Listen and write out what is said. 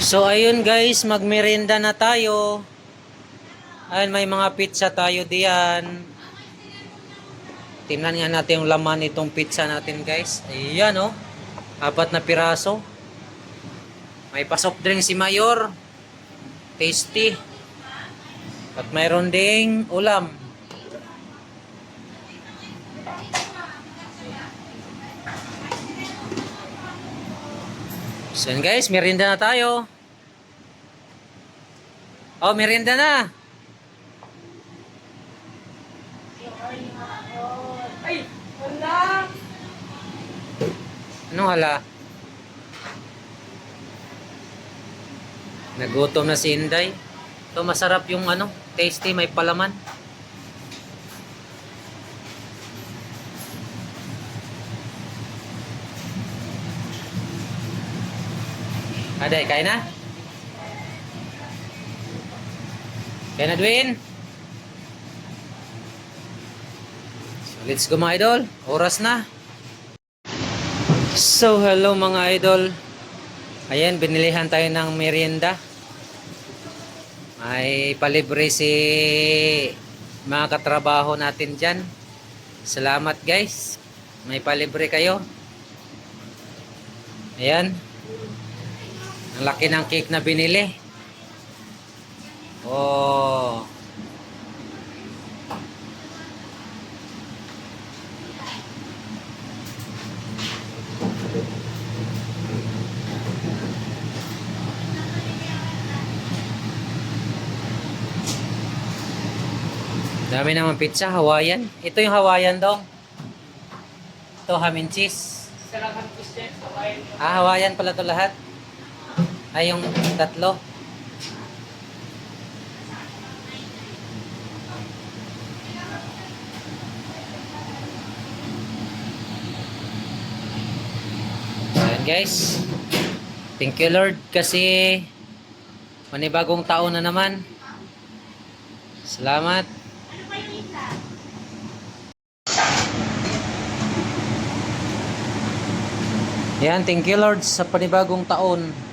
So ayun guys, magmerienda na tayo. Ayun, may mga pizza tayo diyan. Tingnan nga natin yung laman nitong pizza natin guys. Ayan oh. Apat na piraso. May pasok drink si Mayor. Tasty. At mayroon ding ulam. So yun guys, merienda na tayo. Oh, merienda na. Ay, wala. Anong hala? Nagutom na si Inday. Ito masarap yung ano, tasty, may palaman. Aday, kain na? Kain na, Dwayne? So, let's go mga idol. Oras na. So, hello mga idol. Ayan, binilihan tayo ng merienda. May palibre si mga katrabaho natin dyan. Salamat guys. May palibre kayo. Ayan. Ang laki ng cake na binili. Oh. Dami naman pizza, Hawaiian. Ito yung Hawaiian dong. Ito, ham and cheese. Niyo. Ah, Hawaiian pala to lahat. Ay, yung tatlo. So, guys. Thank you Lord kasi manibagong taon na naman. Salamat. Yan, thank you Lord sa panibagong taon.